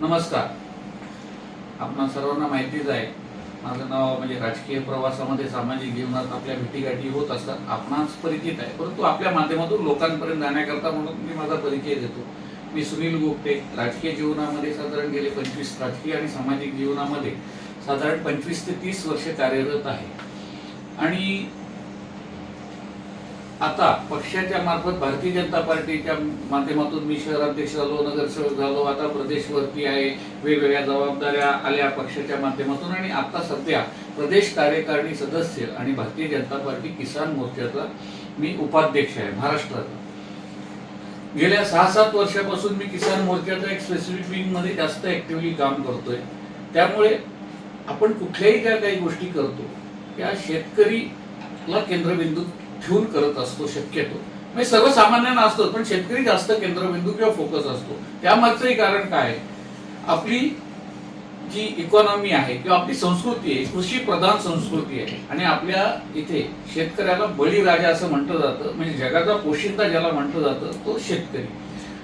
नमस्कार. आपणा सर्वांना माहितीच आहे माझं नाव म्हणजे राजकीय प्रवासामध्ये सामाजिक जीवनात आपल्या भेटीगाठी होत असतात. आपणास परिचित आहे परंतु आपल्या माध्यमातून लोकांपर्यंत जाण्याकरता म्हणून मी माझा परिचय देतो. मी सुनील गोपटे राजकीय जीवनामध्ये साधारण गेले पंचवीस राजकीय आणि सामाजिक जीवनामध्ये साधारण पंचवीस ते तीस वर्षे कार्यरत आहे. आणि आता पक्षाच्या मार्फत भारतीय जनता पार्टीच्या माध्यमातून मी शहराध्यक्ष झालो नगरसेवक झालो आता प्रदेशवरती आहे. वेगवेगळ्या जबाबदाऱ्या आल्या पक्षाच्या माध्यमातून आणि आता सध्या प्रदेश कार्यकारिणी सदस्य आणि भारतीय जनता पार्टी किसान मोर्चाचा मी उपाध्यक्ष आहे महाराष्ट्राचा. गेल्या सहा सात वर्षापासून मी किसान मोर्चाच्या एक स्पेसिफिक विंगमध्ये जास्त ऍक्टिव्हली काम करतोय. त्यामुळे आपण कुठल्याही ज्या काही गोष्टी करतो त्या शेतकरीला केंद्रबिंदू घेऊन करत असतो शक्यतो. म्हणजे सर्वसामान्यांना असतो पण शेतकरी जास्त केंद्रबिंदू किंवा फोकस असतो. त्यामागचंही कारण काय? आहे? आपली जी इकॉनॉमी आहे किंवा आपली संस्कृती आहे कृषी प्रधान संस्कृती आहे. आणि आपल्या इथे शेतकऱ्याला बळीराजा असं म्हटलं जातं म्हणजे जगाचा पोशिंदा ज्याला म्हटलं जातं तो शेतकरी.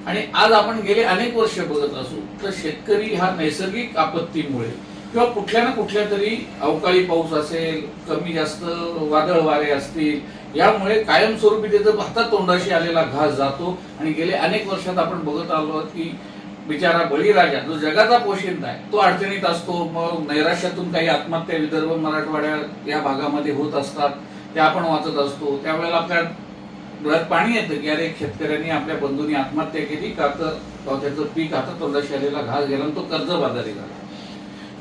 आणि आज आपण गेले अनेक वर्ष बघत असू तर शेतकरी हा नैसर्गिक आपत्तीमुळे किंवा कुठल्या ना कुठल्या तरी अवकाळी पाऊस असेल कमी जास्त वादळ वारे असतील यामुळे कायमस्वरूपी त्याचं हातात तोंडाशी आलेला घास जातो. आणि गेले अनेक वर्षात आपण बघत आलो की बिचारा बळीराजा जो जगाचा पोशिंदा आहे तो अडचणीत असतो. मग नैराश्यातून काही आत्महत्या विदर्भ मराठवाड्या या भागामध्ये होत असतात. त्या आपण वाचत असतो. त्यावेळेला आपल्या डोळ्यात पाणी येतं की अरे शेतकऱ्यांनी आपल्या बंधूंनी आत्महत्या केली का? तर त्याचं पीक आता तोंडाशी आलेला घास गेला आणि तो कर्जबाजारी झाला.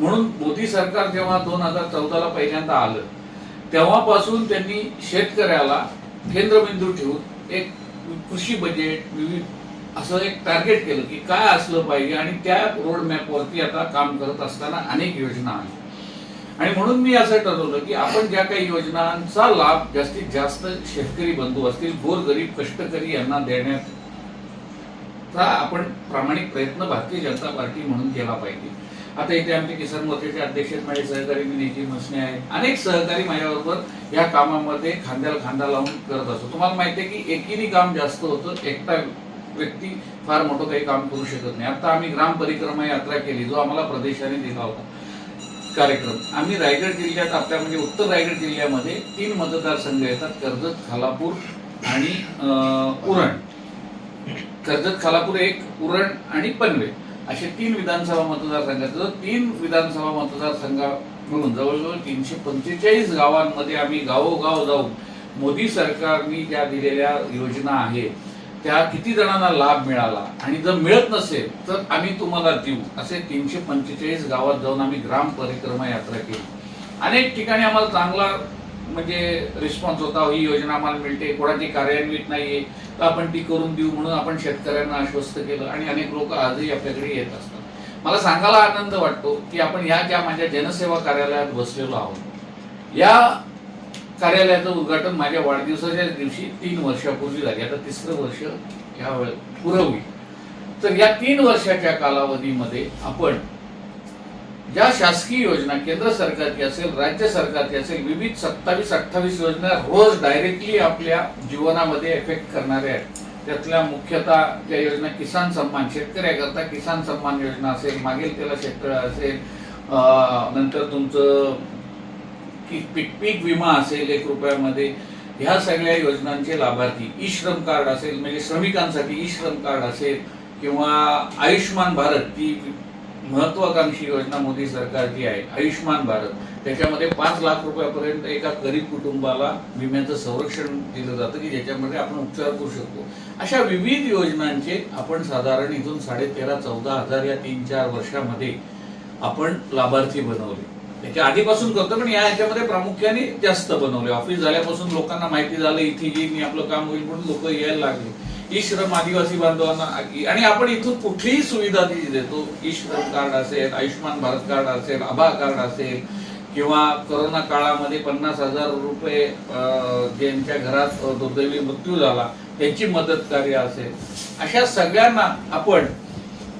म्हणून मोदी सरकार जेव्हा दोन हजार चौदाला पहिल्यांदा आलं तेव्हापासून त्यांनी शेतकऱ्याला केंद्रबिंदू ठेवून एक कृषी बजेट विविध असं एक टार्गेट केलं की काय असलं पाहिजे आणि त्या रोडमॅपवरती आता काम करत असताना अनेक योजना आहेत आणि म्हणून मी असं ठरवलं की आपण ज्या काही योजनांचा लाभ जास्तीत जास्त शेतकरी बंधू असतील गोरगरीब कष्टकरी यांना देण्याचा आपण प्रामाणिक प्रयत्न भारतीय जनता पार्टी म्हणून केला पाहिजे. आता इथे आमचे किसान मोर्चाचे अध्यक्ष आहेत, माझे सहकारी विनयजी मसने आहेत अनेक सहकारी माझ्याबरोबर या कामामध्ये खांद्याला खांदा लावून करत असतो. तुम्हाला माहिती आहे की एकीने काम जास्त होतं एकटा व्यक्ती फार मोठं काही काम करू शकत नाही. आता आम्ही ग्राम परिक्रमा यात्रा केली जो आम्हाला प्रदेशाने दिला होता कार्यक्रम. आम्ही रायगड जिल्ह्यात आपल्या म्हणजे उत्तर रायगड जिल्ह्यामध्ये तीन मतदारसंघ येतात कर्जत खालापूर आणि उरण. कर्जत खालापूर एक उरण आणि पनवेल. असे तीन विधानसभा मतदारसंघात जर तीन विधानसभा मतदारसंघा मिळून जवळजवळ तीनशे पंचेचाळीस गावांमध्ये आम्ही गावोगाव जाऊन मोदी सरकारने ज्या दिलेल्या योजना आहेत त्या किती जणांना लाभ मिळाला आणि जर मिळत नसेल तर आम्ही तुम्हाला देऊ. असे तीनशे पंचेचाळीस गावात जाऊन आम्ही ग्राम परिक्रमा यात्रा केली. अनेक ठिकाणी आम्हाला चांगला म्हणजे रिस्पॉन्स होता ही योजना आम्हाला मिळते कोणाची कार्यान्वित नाहीये तर आपण ती करून देऊ म्हणून आपण शेतकऱ्यांना आश्वस्त केलं आणि अनेक लोक आजही आपल्याकडे येत असतात. मला सांगायला आनंद वाटतो की आपण ह्या ज्या माझ्या जनसेवा कार्यालयात बसलेलो आहोत या कार्यालयाचं उद्घाटन माझ्या वाढदिवसाच्या दिवशी तीन वर्षापूर्वी झाली. आता तिसरं वर्ष ह्या वेळ पुरवली तर या तीन वर्षाच्या कालावधीमध्ये आपण ज्या शासकीय योजना केंद्र सरकारची असेल राज्य सरकारची असेल विविध सत्तावीस अठ्ठावीस योजना रोज डायरेक्टली आपल्या जीवनामध्ये इफेक्ट करणाऱ्या आहेत. त्यातल्या मुख्यतः त्या योजना किसान सन्मान शेतकऱ्याकरता किसान सन्मान योजना असेल मागेल त्याला शेतकरी असेल नंतर तुमचं की पीक पीक विमा असेल एक रुपयामध्ये ह्या सगळ्या योजनांचे लाभार्थी. ई श्रम कार्ड असेल म्हणजे श्रमिकांसाठी ई श्रम कार्ड असेल किंवा आयुष्यमान भारत ती महत्वाकांक्षी योजना मोदी सरकारची आहे आयुष्यमान भारत. त्याच्यामध्ये पाच लाख रुपयापर्यंत एका गरीब कुटुंबाला विम्याचं संरक्षण दिलं जातं की ज्याच्यामध्ये आपण उपचार करू शकतो. अशा विविध योजनांचे आपण साधारण इथून साडे तेरा चौदा हजार या तीन चार वर्षामध्ये आपण लाभार्थी बनवले. त्याच्या आधीपासून करतो पण या ह्याच्यामध्ये प्रामुख्याने जास्त बनवले. ऑफिस झाल्यापासून लोकांना माहिती झालं इथे येईन आपलं काम होईल म्हणून लोक यायला लागले. ई श्रम आदिवासी बांधवांना आणि आपण इथून कुठलीही सुविधा देतो. ई श्रम कार्ड असेल आयुष्यमान भारत कार्ड असेल आभा कार्ड असेल किंवा कोरोना काळामध्ये पन्नास हजार रुपये ज्यांच्या घरात दुर्दैवी मृत्यू झाला त्यांची मदत कार्य असेल. अशा सगळ्यांना आपण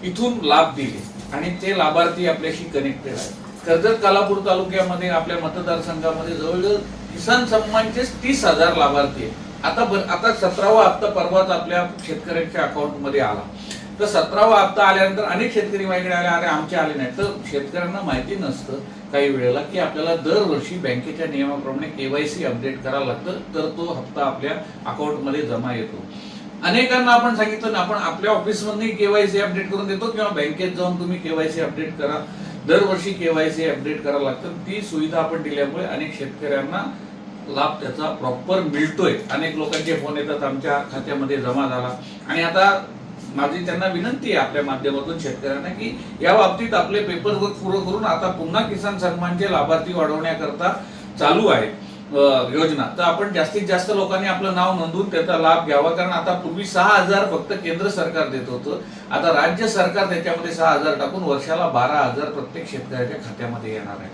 इथून लाभ दिले. आणि ते लाभार्थी आपल्याशी कनेक्टेड आहेत. कर्जत कालापूर तालुक्यामध्ये आपल्या मतदारसंघामध्ये जवळजवळ किसान सन्मानचे तीस हजार लाभार्थी आहेत. आता बर- आता सतरावा हप्ता परवाच आपल्या शेतकऱ्यांच्या अकाउंटमध्ये आला. तर सतरावा हप्ता आल्यानंतर अनेक शेतकरी माझ्याकडे आले अरे आमचे आले नाही तर शेतकऱ्यांना माहिती नसतं काही वेळेला की आपल्याला दरवर्षी बँकेच्या नियमाप्रमाणे केवायसी अपडेट करावं लागतं तर तो हप्ता आपल्या अकाउंटमध्ये जमा येतो. अनेकांना आपण सांगितलं ना आपण आपल्या ऑफिसमध्ये केवायसी अपडेट करून देतो किंवा बँकेत जाऊन तुम्ही केवायसी अपडेट करा. दरवर्षी केवायसी अपडेट करावं लागतं. ती सुविधा आपण दिल्यामुळे अनेक शेतकऱ्यांना लाभ त्याचा प्रॉपर मिळतोय. अनेक लोकांचे फोन येतात आमच्या खात्यामध्ये जमा झाला. आणि आता माझी त्यांना विनंती आहे आपल्या माध्यमातून शेतकऱ्यांना की या बाबतीत आपले पेपर वर्क पूर्ण करून आता पुन्हा किसान सन्मानचे लाभार्थी वाढवण्याकरता चालू आहे योजना. तर आपण जास्तीत जास्त लोकांनी आपलं नाव नोंदवून त्याचा लाभ घ्यावा. कारण आता पूर्वी सहा हजार फक्त केंद्र सरकार देत होतं. आता राज्य सरकार त्याच्यामध्ये सहा हजार टाकून वर्षाला बारा हजार प्रत्येक शेतकऱ्याच्या खात्यामध्ये येणार आहे.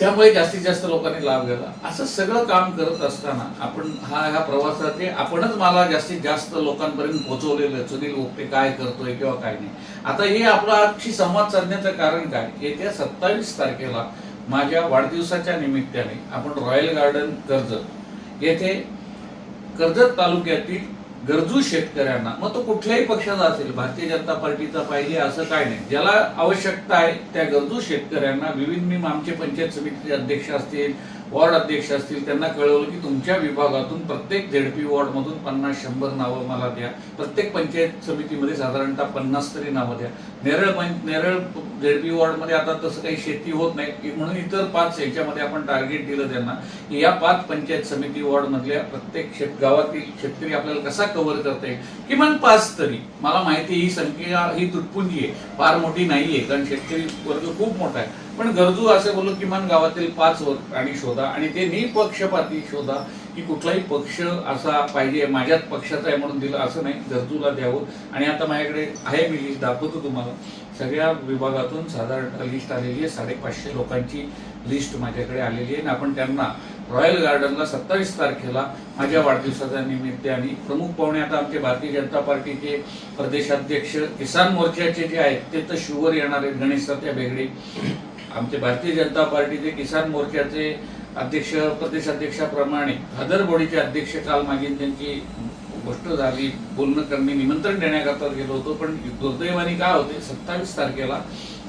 त्यामुळे जास्तीत जास्त लोकांनी लाभ घ्यावा. असं सगळं काम करत असताना आपण हा ह्या प्रवासाचे आपणच मला जास्तीत जास्त लोकांपर्यंत पोहोचवलेलं सुनील ओपटे काय करतोय किंवा काय नाही. आता हे आपला संवाद साधण्याचं कारण काय? येत्या सत्तावीस तारखेला माझ्या वाढदिवसाच्या निमित्ताने आपण रॉयल गार्डन कर्जत येथे कर्जत तालुक्यातील गरजू शेतकऱ्यांना मग तो कुठल्याही पक्षाचा असेल भारतीय जनता पार्टीचा पाहिजे असं काय नाही. ज्याला आवश्यकता आहे त्या गरजू शेतकऱ्यांना विविध मी आमचे पंचायत समितीचे अध्यक्ष असतील वॉर्ड अध्यक्ष असतील त्यांना कळवलं की तुमच्या विभागातून प्रत्येक झेडपी वॉर्डमधून पन्नास शंभर नावं मला द्या. प्रत्येक पंचायत समितीमध्ये साधारणतः पन्नास तरी नावं द्या. नेरळ पं- नेरळ झेडपी वॉर्डमध्ये आता तसं काही शेती होत नाही. म्हणून इतर पाच याच्यामध्ये आपण टार्गेट दिलं त्यांना की या पाच पंचायत समिती वॉर्ड मधल्या प्रत्येक शेत गावातील शेतकरी आपल्याला कसा कव्हर करता येईल? किमान पाच तरी. मला माहिती ही संख्या ही तुटपुंजी आहे. फार मोठी नाहीये कारण शेतकरी वर्ग खूप मोठा आहे. पण गरजू असं बोललो किमान गावातील पाच प्राणी आणि शोधा आणि ते निपक्षपाती शोधा की कुठलाही पक्ष असा पाहिजे. माझ्याच पक्षाचा आहे म्हणून दिलं असं नाही गरजूला द्यावं. आणि आता माझ्याकडे आहे मी लिस्ट दाखवतो तुम्हाला. सगळ्या विभागातून साधारण लिस्ट आलेली आहे साडेपाचशे लोकांची लिस्ट माझ्याकडे आलेली आहे. आणि आपण त्यांना रॉयल गार्डनला सत्तावीस तारखेला माझ्या वाढदिवसाच्या निमित्ताने प्रमुख पाहुणे आता आमचे भारतीय जनता पार्टीचे प्रदेशाध्यक्ष किसान मोर्चाचे जे आहेत ते तर शुवर येणार आहेत गणेश सत्या बेगडे आमचे भारतीय जनता पार्टीचे किसान मोर्चाचे अध्यक्ष प्रदेशाध्यक्षाप्रमाणे हदर बॉडीचे अध्यक्ष काल मागील त्यांची गोष्ट झाली बोलणं करणे निमंत्रण देण्याकरता गेलो होतो पण दुर्दैवाने काय होते सत्तावीस तारखेला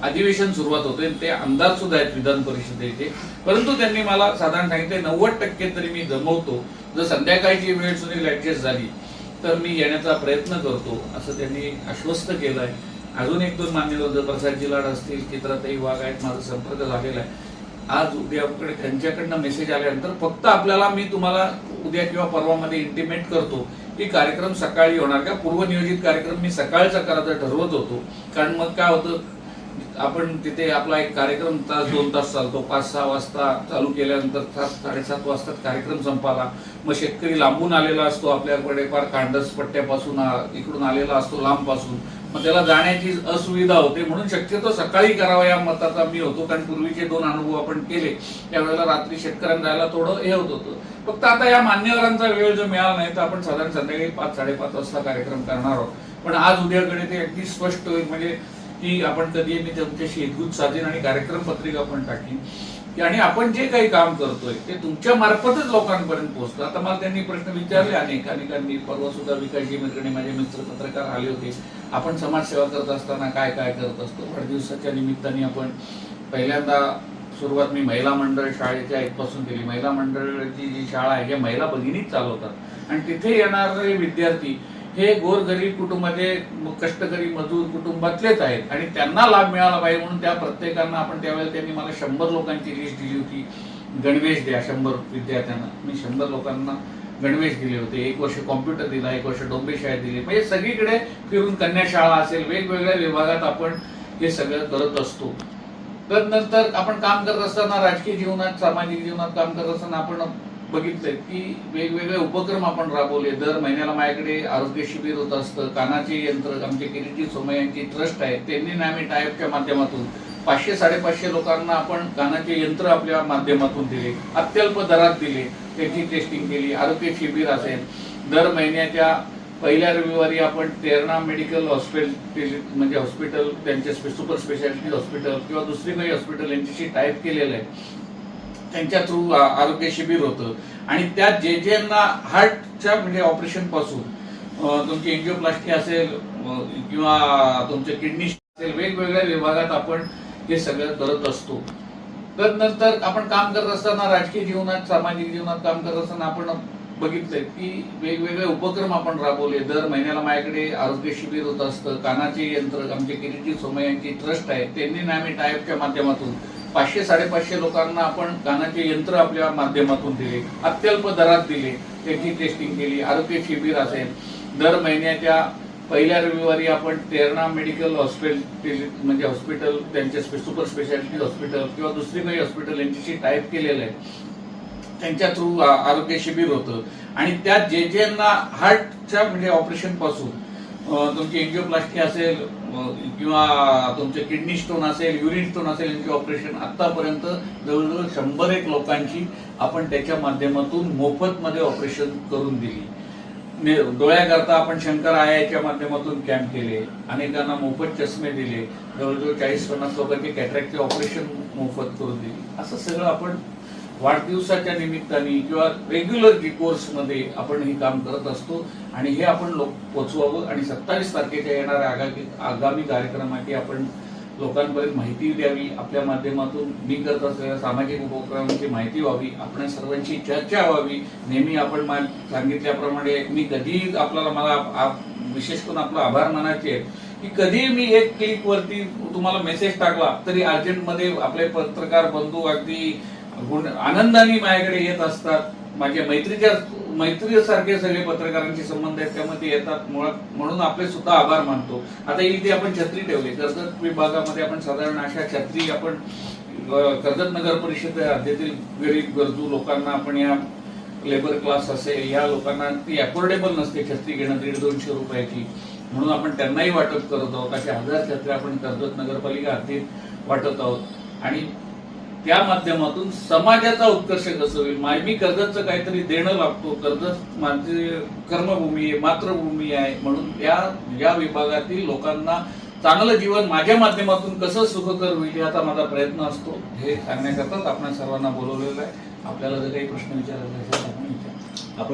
अधिवेशन सुरुवात होते आणि ते आमदार सुद्धा आहेत विधान परिषदेचे. परंतु त्यांनी मला साधारण सांगितले नव्वद टक्के तरी मी जमवतो जर संध्याकाळची वेळ सुनील ऍडजस्ट झाली तर मी येण्याचा प्रयत्न करतो असं त्यांनी आश्वस्त केलंय. अजून एक दोन मान्यवर प्रसादजी लाड असतील चित्राताई वाघ आहेत माझा संपर्क झालेला आहे. आज उद्याकडे त्यांच्याकडनं मेसेज आल्यानंतर फक्त आपल्याला मी तुम्हाला उद्या किंवा परवामध्ये इंटिमेट करतो. की कार्यक्रम सकाळी होणार का? पूर्वनियोजित कार्यक्रम मी सकाळचा करायचा ठरवत होतो. कारण मग काय होतं आपण तिथे आपला एक कार्यक्रम तास दोन तास चालतो. पाच सहा वाजता चालू केल्यानंतर सात साडेसात वाजता कार्यक्रम संपाला. मग शेतकरी लांबून आलेला असतो आपल्याकडे फार कांडस पट्ट्यापासून आ- इकडून आलेला असतो लांबपासून. मग त्याला जाण्याची असुविधा होते म्हणून शक्यतो सकाळी करावा या मताचा मी होतो. कारण पूर्वीचे दोन अनुभव आपण केले. त्यावेळेला रात्री शेतकऱ्यांना जायला थोडं हे होत होतं. फक्त आता या मान्यवरांचा वेळ जो मिळाला नाही तर आपण साधारण संध्याकाळी पाच साडेपाच वाजता कार्यक्रम करणार आहोत. पण आज उद्याकडे ते अगदी स्पष्ट होईल. म्हणजे की आपण कधी मी तुमच्याशी एकजूट साधेन आणि कार्यक्रम पत्रिका पण टाकीन. की आणि आपण जे काही काम करतोय ते तुमच्या मार्फतच लोकांपर्यंत पोहोचतं. आता मला त्यांनी प्रश्न विचारले अनेक अनेकांनी परवा सुद्धा विकासजी मित्रणे माझे मित्र पत्रकार आले होते. आपण समाजसेवा करत असताना काय काय करत असतो? वाढदिवसाच्या निमित्ताने आपण पहिल्यांदा सुरुवात मी महिला मंडळ शाळेच्या इथपासून केली. महिला मंडळाची जी शाळा आहे ज्या महिला भगिनीच चालवतात. आणि तिथे येणारे विद्यार्थी हे गोरगरीब कुटुंबाचे कष्टकरी मजूर कुटुंबातलेच आहेत. आणि त्यांना लाभ मिळाला पाहिजे म्हणून त्या प्रत्येकांना आपण त्यावेळेला त्यांनी मला शंभर लोकांची लिस्ट दिली होती. गणवेश द्या शंभर विद्यार्थ्यांना. मी शंभर लोकांना गणवेश दिले होते. एक वर्ष कॉम्प्युटर दिला एक वर्ष डोंबे शाळेत दिली. म्हणजे सगळीकडे फिरून कन्या शाळा असेल वेगवेगळ्या विभागात आपण हे सगळं करत असतो. तर नंतर आपण काम करत असताना राजकीय जीवनात सामाजिक जीवनात काम करत असताना आपण बघितलंय की वेगवेगळे उपक्रम आपण राबवले. दर महिन्याला माझ्याकडे आरोग्य शिबिर होत असतं. कानाचे यंत्र आमचे किरीटी सोमय यांची ट्रस्ट आहे. त्यांनी आम्ही टायपच्या माध्यमातून पाचशे साडेपाचशे लोकांना आपण कानाचे यंत्र आपल्या माध्यमातून दिले. अत्यल्प दरात दिले. त्याची टेस्टिंग केली. आरोग्य शिबिर असेल. दर महिन्याच्या पहिल्या रविवारी आपण तेरणा मेडिकल हॉस्पिटल म्हणजे हॉस्पिटल त्यांचे सुपर स्पेशालिटी हॉस्पिटल किंवा दुसरी काही हॉस्पिटल यांच्याशी टाईप केलेलं आहे. त्यांच्या थ्रू आरोग्य शिबिर होतं. आणि त्यात जे ज्यांना हार्टच्या म्हणजे ऑपरेशनपासून तुमची एन्जिओप्लास्टी असेल किंवा तुमचे किडनी असेल वेगवेगळ्या विभागात आपण हे सगळं करत असतो. तर नंतर आपण काम करत असताना राजकीय जीवनात सामाजिक जीवनात काम करत असताना आपण बघितलंय की वेगवेगळे उपक्रम आपण राबवले. दर महिन्याला माझ्याकडे आरोग्य शिबिर होत असतं. कानाचे यंत्र आमचे किरीटी सोमय्यांची ट्रस्ट आहे. त्यांनी ना आम्ही टायपच्या माध्यमातून पाचशे साडेपाचशे लोकांना आपण गाण्याचे यंत्र आपल्या माध्यमातून दिले अत्यल्प दरात दिले त्याची टेस्टिंग केली आरोग्य शिबिर असेल. दर महिन्याच्या पहिल्या रविवारी आपण तेरणा मेडिकल हॉस्पिटल म्हणजे हॉस्पिटल त्यांचे सुपर स्पेशालिटी हॉस्पिटल किंवा दुसरी काही हॉस्पिटल यांच्याशी टाईप केलेलं आहे. त्यांच्या थ्रू आरोग्य शिबिर होतं. आणि त्यात जे ज्यांना हार्टच्या म्हणजे ऑपरेशनपासून तुमची एन्जिओप्लास्टी असेल किंवा तुमचे किडनी स्टोन असेल युरिन स्टोन असेल यांची ऑपरेशन आतापर्यंत जवळजवळ शंभर एक लोकांची आपण त्याच्या माध्यमातून मोफतमध्ये ऑपरेशन करून दिली. डोळ्याकरता आपण शंकर आयाच्या माध्यमातून कॅम्प केले अनेकांना मोफत चष्मे दिले जवळजवळ चाळीस पन्नास लोकांचे कॅटरॅक्टचे ऑपरेशन मोफत करून दिले. असं सगळं आपण वाढदिवसाच्या निमित्ताने किंवा रेग्युलर कोर्समध्ये आपण हे काम करत असतो. आणि हे आपण लोक पोचवावं आणि सत्तावीस तारखेच्या येणाऱ्या आगामी आगामी कार्यक्रमाची आपण लोकांपर्यंत माहिती द्यावी. आपल्या माध्यमातून मी करत असलेल्या सामाजिक उपक्रमांची माहिती व्हावी. आपण सर्वांची चर्चा व्हावी. नेहमी आपण मा- सांगितल्याप्रमाणे मी कधीही आपल्याला मला विशेष करून आपला आभार मानायचे आहे की कधी मी एक क्लिक वरती तुम्हाला मेसेज टाकला तरी अर्जंटमध्ये आपले पत्रकार बंधू अगदी गुण- आनंदाने माझ्याकडे येत असतात. माझ्या मैत्रीच्या मैत्रीसारखे सगळे पत्रकारांचे संबंध आहेत त्यामध्ये येतात. मुळात म्हणून आपले सुद्धा आभार मानतो. आता इथे आपण छत्री ठेवली कर्जत विभागामध्ये आपण साधारण अशा छत्री आपण कर्जत नगर परिषद राज्यातील गरीब गरजू लोकांना आपण या लेबर क्लास असेल या लोकांना ती अफोर्डेबल नसते छत्री घेणं दीड दोनशे रुपयाची. म्हणून आपण त्यांनाही वाटप करत आहोत. अशा हजार छत्र्या आपण कर्जत नगरपालिका हद्दीत वाटत आहोत. आणि त्या माध्यमातून समाजाचा उत्कर्ष कसं होईल माय मी कर्जतचं काहीतरी देणं लागतो. कर्जत माझी म्हणजे कर्मभूमी आहे मातृभूमी आहे म्हणून या या विभागातील लोकांना चांगलं जीवन माझ्या माध्यमातून कसं सुखकर होईल याचा माझा प्रयत्न असतो. हे सांगण्याकरताच आपण सर्वांना बोलवलेलं आहे. आपल्याला जर काही प्रश्न विचारायचे असेल तर आपण